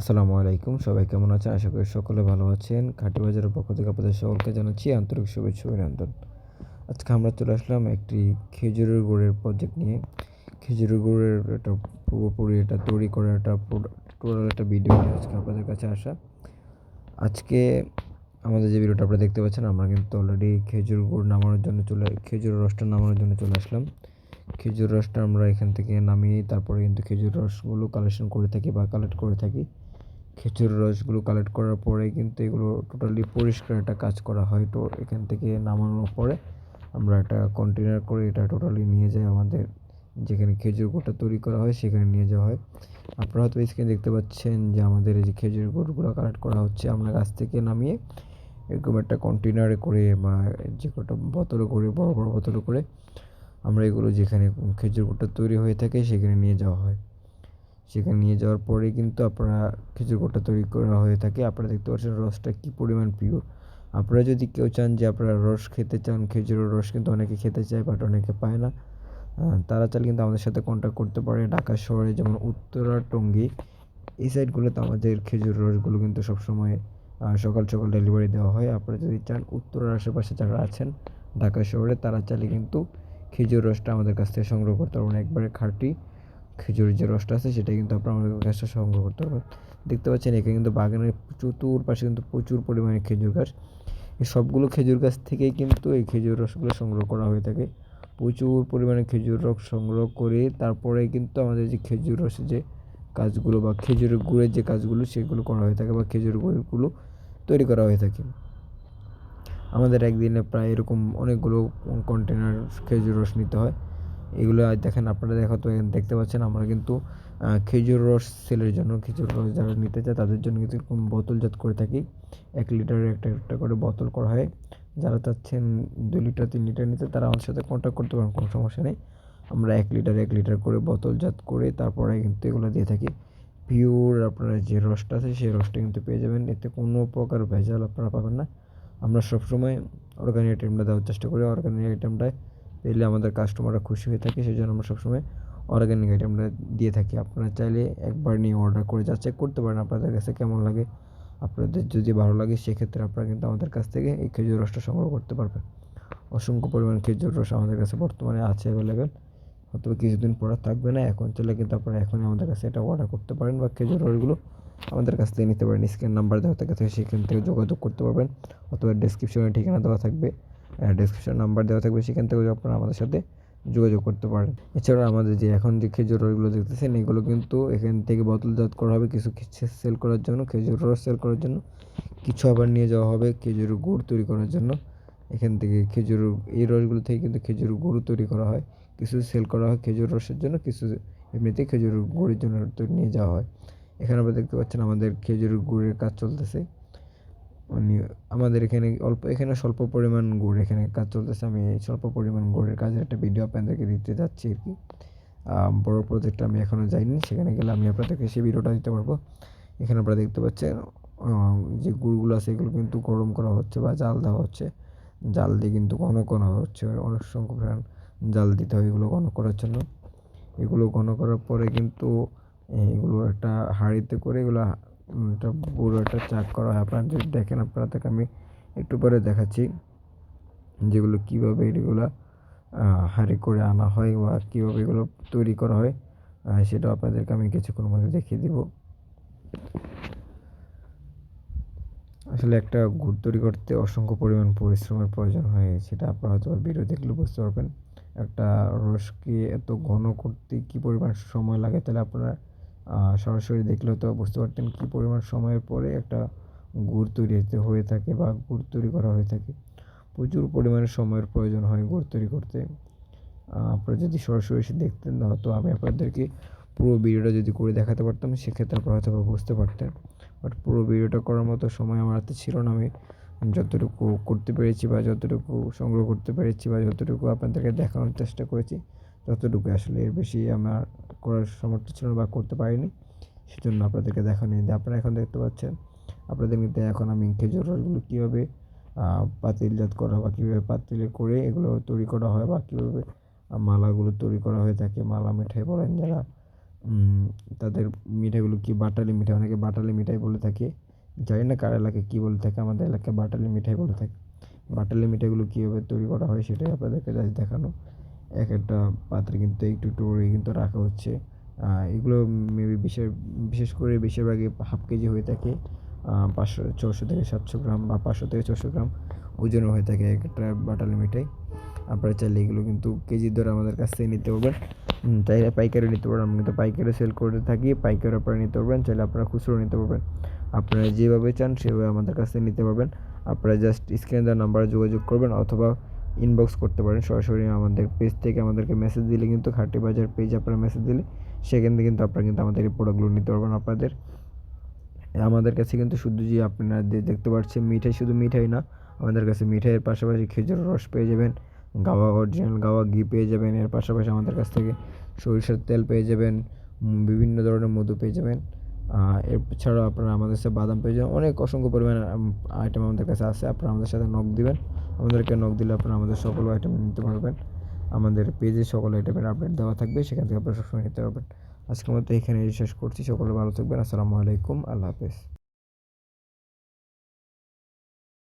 আসসালামু আলাইকুম, সবাই কেমন আছেন? আশা করি সকলে ভালো আছেন। খাটি বাজারের পক্ষ থেকে আপনাদের সকলকে জানাচ্ছি আন্তরিক শুভেচ্ছা অভিনন্দন। আজকে আমরা চলে আসলাম একটি খেজুরের গুড়ের প্রজেক্ট নিয়ে। খেজুরের গুড়ের একটা পুরোপুরি এটা তৈরি করার একটা টোটাল একটা ভিডিও নিয়ে আজকে আপনাদের কাছে আসা। আজকে আমাদের যে ভিডিওটা আপনারা দেখতে পাচ্ছেন, আমরা কিন্তু অলরেডি খেজুর গুড় নামানোর জন্য চলে, খেজুর রসটা নামানোর জন্য চলে আসলাম। খেজুর রসটা আমরা এখান থেকে নামিয়ে তারপরে কিন্তু খেজুর রসগুলো কালেকশন করে থাকি বা কালেক্ট করে থাকি। খেজুর রসগুলো কালেক্ট করার পরে কিন্তু এগুলো টোটালি পরিষ্কার একটা কাজ করা হয়। তো এখান থেকে নামানোর পরে আমরা একটা কন্টেনার করে এটা টোটালি নিয়ে যাই আমাদের। যেখানে খেজুর গুড়টা তৈরি করা হয় সেখানে নিয়ে যাওয়া হয়। আপনারা হয়তো স্ক্রিনে দেখতে পাচ্ছেন যে আমাদের এই যে খেজুর গুড়গুলো কালেক্ট করা হচ্ছে আমরা গাছ থেকে নামিয়ে এরকম একটা কন্টেনারে করে বা যে কটা বোতলে করে, বড় বড় বোতলে করে আমরা এগুলো যেখানে খেজুর গুড়টা তৈরি হয়ে থাকে সেখানে নিয়ে যাওয়া হয়। সেখানে নিয়ে যাওয়ার পরে কিন্তু আপনারা খেজুর গুড়টা তৈরি করা হয়ে থাকে। আপনারা দেখতে পাচ্ছেন রসটা কী পরিমাণ পিওর আপনারা যদি কেউ চান যে আপনারা রস খেতে চান, খেজুরের রস কিন্তু অনেকে খেতে চায় বাট অনেকে পায় না। তারা চাইলে কিন্তু আমাদের সাথে কন্ট্যাক্ট করতে পারে ঢাকা শহরে যেমন উত্তরা, টঙ্গী। এই সাইডগুলোতে আমাদের খেজুর রসগুলো কিন্তু সবসময় সকাল সকাল ডেলিভারি দেওয়া হয়। আপনারা যদি চান উত্তরার আশেপাশে যারা আছেন ঢাকা শহরে, তারা চাইলে কিন্তু খেজুর রসটা আমাদের কাছ থেকে সংগ্রহ করতে পারবেন। একবারে খাঁটি খেজুরের যে রসটা আছে, সেটা কিন্তু আপনারা আমাদের গাছটা সংগ্রহ করতে পারবেন দেখতে পাচ্ছেন, এখানে কিন্তু বাগানের চতুর্পাশে কিন্তু প্রচুর পরিমাণে খেজুর গাছ। এই সবগুলো খেজুর গাছ থেকেই কিন্তু এই খেজুর রসগুলো সংগ্রহ করা হয়ে থাকে। প্রচুর পরিমাণে খেজুর রস সংগ্রহ করে তারপরে কিন্তু আমাদের যে খেজুর রসের যে কাজগুলো বা খেজুরের গুড়ের যে কাজগুলো সেগুলো করা হয়ে থাকে বা খেজুর গুড়গুলো তৈরি করা হয়ে থাকে। আমাদের একদিনে প্রায় এরকম অনেকগুলো কন্টেনার খেজুর রস নিতে হয়। এগুলো দেখেন, আপনারা দেখা তো দেখতে পাচ্ছেন, আমরা কিন্তু খেজুর রস সেলের জন্য, খেজুর রস যারা নিতে চায় তাদের জন্য কিন্তু এরকম বোতলজাত করে থাকি। এক লিটারের একটা একটা করে বোতল করা হয়। যারা চাচ্ছেন দু লিটার, তিন লিটার নিতে, তারা আমার সাথে কন্ট্যাক্ট করতে পারেন, কোনো সমস্যা নেই। আমরা এক লিটার এক লিটার করে বোতলজাত করে তারপরে কিন্তু এগুলো দিয়ে থাকি। পিওর আপনারা যে রসটা আছে, সেই রসটা কিন্তু পেয়ে যাবেন। এতে কোনো প্রকার ভেজাল আপনারা পাবেন না। আমরা সবসময় অর্গানিক আইটেমটা দেওয়ার চেষ্টা করি। অর্গানিক আইটেমটায় পেলে আমাদের কাস্টমাররা খুশি হয়ে থাকে সেই জন্য আমরা সবসময় অর্গানিক আইটেমটা দিয়ে থাকি। আপনারা চাইলে একবার নিয়ে অর্ডার করে যা চেক করতে পারেন আপনাদের কাছে কেমন লাগে। আপনাদের যদি ভালো লাগে, সেক্ষেত্রে আপনারা কিন্তু আমাদের কাছ থেকে এই খেজুর রসটা সংগ্রহ করতে পারবেন। অসংখ্য পরিমাণ খেজুর রস আমাদের কাছে বর্তমানে আছে অ্যাভেলেবেল হয়তো কিছুদিন পরে থাকবে না, এখন চলে কিন্তু আপনারা এখনই আমাদের কাছে এটা অর্ডার করতে পারেন বা খেজুর রসগুলো আমাদের কাছ থেকে নিতে পারেন। স্ক্যান নাম্বার দেওয়া থাকে সেখান থেকে যোগাযোগ করতে পারবেন। অথবা ডিসক্রিপশনে ঠিকানা দেওয়া থাকবে। ডিসক্রিপশন নাম্বার দেওয়া থাকবে, সেখান থেকে আপনারা আমাদের সাথে যোগাযোগ করতে পারেন। এছাড়া আমাদের যে এখন যে খেজুর রসগুলো দেখতেছেন, এগুলো কিন্তু এখান থেকে বোতলজাত করা হবে, কিছু সেল করার জন্য, খেজুর রস সেল করার জন্য, কিছু আবার নিয়ে যাওয়া হবে খেজুর গুড় তৈরি করার জন্য। এখান থেকে খেজুর, এই রসগুলো থেকে কিন্তু খেজুর গুড় তৈরি করা হয়। কিছু সেল করা হয় খেজুর রসের জন্য, কিছু এমনিতেই খেজুর গুড়ের জন্য নিয়ে যাওয়া হয়। এখানে আমরা দেখতে পাচ্ছেন আমাদের খেজুর গুড়ের কাজ চলতেছে। আমাদের এখানে অল্প, এখানে স্বল্প পরিমাণ গুড় এখানে কাজ চলতেছে। আমি এই স্বল্প পরিমাণ গুড়ের কাজের একটা ভিডিও আপনাদেরকে দিতে যাচ্ছি আর কি। বড়ো প্রজেক্টটা আমি এখনও যাইনি, সেখানে গেলে আমি আপনাদেরকে সেই ভিডিওটা দিতে পারব। এখানে আপনারা দেখতে পাচ্ছেন যে গুড়গুলো আছে এগুলো কিন্তু গরম করা হচ্ছে বা জাল দেওয়া হচ্ছে। জাল দিয়ে কিন্তু ঘন ঘন হচ্ছে, অনেক সংখ্যক জাল দিতে হয় এগুলো ঘন করার জন্য। এগুলো ঘন করার পরে কিন্তু এগুলো একটা হাঁড়িতে করে এগুলো এটা একটা চাক করা হয়। আপনারা যদি দেখেন, আপনারা থেকে আমি একটু পরে দেখাচ্ছি, যেগুলো কীভাবে এগুলো হাঁড়ি করে আনা হয় বা কীভাবে এগুলো তৈরি করা হয় সেটা আপনাদেরকে আমি কিছুক্ষণের মধ্যে দেখিয়ে দিব। আসলে একটা গুড় তৈরি করতে অসংখ্য পরিমাণ পরিশ্রমের প্রয়োজন হয়, সেটা আপনারা হয়তো ভিডিও দেখলে বুঝতে পারবেন। একটা রসকে এত ঘন করতে কী পরিমাণ সময় লাগে, তাহলে আপনারা সরাসরি দেখলেও তো বুঝতে পারতেন কী পরিমাণ সময়ের পরে একটা গুড় তৈরি হয়ে থাকে বা গুড় তৈরি করা হয়ে থাকে। প্রচুর পরিমাণে সময়ের প্রয়োজন হয় গুড় তৈরি করতে। আপনারা যদি সরাসরি এসে দেখতেন হয়তো আমি আপনাদেরকে পুরো ভিডিওটা যদি করে দেখাতে পারতাম, সেক্ষেত্রে আপনারা হয়তো বুঝতে পারতেন। বাট পুরো ভিডিওটা করার মতো সময় আমার হাতে ছিল না। আমি যতটুকু করতে পেরেছি বা যতটুকু সংগ্রহ করতে পেরেছি বা যতটুকু আপনাদেরকে দেখানোর চেষ্টা করেছি ততটুকু আসলে এর বেশি আমার করার সামর্থ্য ছিল বা করতে পারিনি। সেজন্য আপনাদেরকে দেখানো আপনারা এখন দেখতে পাচ্ছেন, আপনাদের মধ্যে এখন আমি খেজুর রসগুলো কীভাবে পাতিলজাত করা বা কীভাবে পাতিলে করে এগুলো তৈরি করা হয় বা কীভাবে মালাগুলো তৈরি করা হয়ে থাকে, মালা মিঠাই বলেন যারা তাদের মিঠাইগুলো কি বাটালি মিঠাই? অনেকে বাটালি মিঠাই বলে থাকে। জানি না কার এলাকায় কী বলে থাকে, আমাদের এলাকায় বাটালি মিঠাই বলে থাকে। বাটালি মিঠাইগুলো কীভাবে তৈরি করা হয় সেটাই আপনাদেরকে দেখানো। এক একটা পাত্রে কিন্তু একটু একটু করে কিন্তু রাখা হচ্ছে। এগুলো মেবি বিশেষ বিশেষ করে বেশিরভাগই হাফ কেজি হয়ে থাকে। পাঁচশো ছশো থেকে সাতশো গ্রাম বা পাঁচশো থেকে ছশো গ্রাম ওজনের হয়ে থাকে এক একটা বাটালি মিঠাই। আপনারা চাইলে এগুলো কিন্তু কেজি দরে আমাদের কাছ থেকে নিতে পারবেন। চাইলে পাইকারি নিতে পারবেন। আমি কিন্তু পাইকারি সেল করে থাকি, পাইকারি আপনারা নিতে পারবেন। চাইলে আপনারা খুচরো নিতে পারবেন। আপনারা যেভাবে চান সেভাবে আমাদের কাছ থেকে নিতে পারবেন। আপনারা জাস্ট স্ক্রিনে দেওয়া নাম্বারে যোগাযোগ করবেন অথবা ইনবক্স করতে পারেন। সরাসরি আমাদের পেজ থেকে আমাদেরকে মেসেজ দিলে কিন্তু খাটি বাজার পেজ আপনারা মেসেজ দিলে সেখান থেকে কিন্তু আপনারা কিন্তু আমাদের এই প্রোডাক্টগুলো নিতে পারবেন আপনাদের। আমাদের কাছে কিন্তু শুধু যে আপনারা দেখতে পাচ্ছেন মিঠাই, শুধু মিঠাই না, আমাদের কাছে মিঠাইয়ের পাশাপাশি খেজুর রস পেয়ে যাবেন, গাওয়া অরিজিনাল গাওয়া ঘি পেয়ে যাবেন, এর পাশাপাশি আমাদের কাছ থেকে সরিষার তেল পেয়ে যাবেন বিভিন্ন ধরনের মধু পেয়ে যাবেন। এছাড়াও আপনারা আমাদের সাথে বাদাম পেয়ে অনেক অসংখ্য পরিমাণ আইটেম আমাদের কাছে আছে। আপনারা আমাদের সাথে নখ দিবেন। আমাদেরকে নখ দিলে আপনারা আমাদের সকল আইটেম নিতে পারবেন। আমাদের পেজে সকল আইটেমের আপডেট দেওয়া থাকবে। সেখান থেকে আপনারা সবসময় নিতে পারবেন। আজকের মতো এখানে শেষ করছি। সকলে ভালো থাকবেন। আসসালামু আলাইকুম। আল্লাহ হাফেজ।